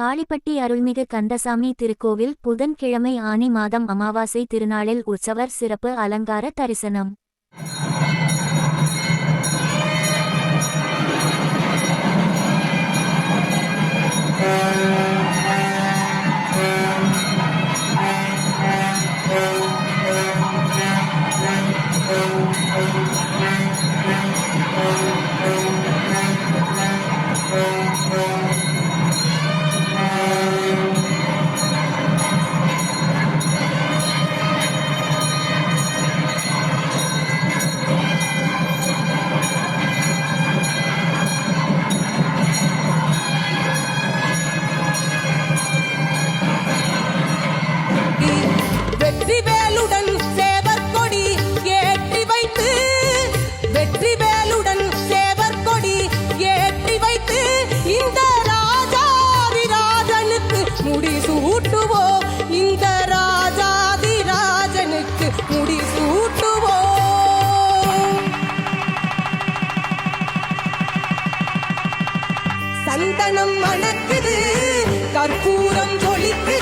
காளிப்பட்டி அருள்மிகு கந்தசாமி திருக்கோவில் புதன்கிழமை ஆனி மாதம் அமாவாசை திருநாளில் உற்சவர் சிறப்பு அலங்கார தரிசனம். சூட்டுவோம் இந்த ராஜாதி ராஜனுக்கு முடி சூட்டுவோம் சந்தனம் மணக்குது கற்பூரம் ஜொலிக்கு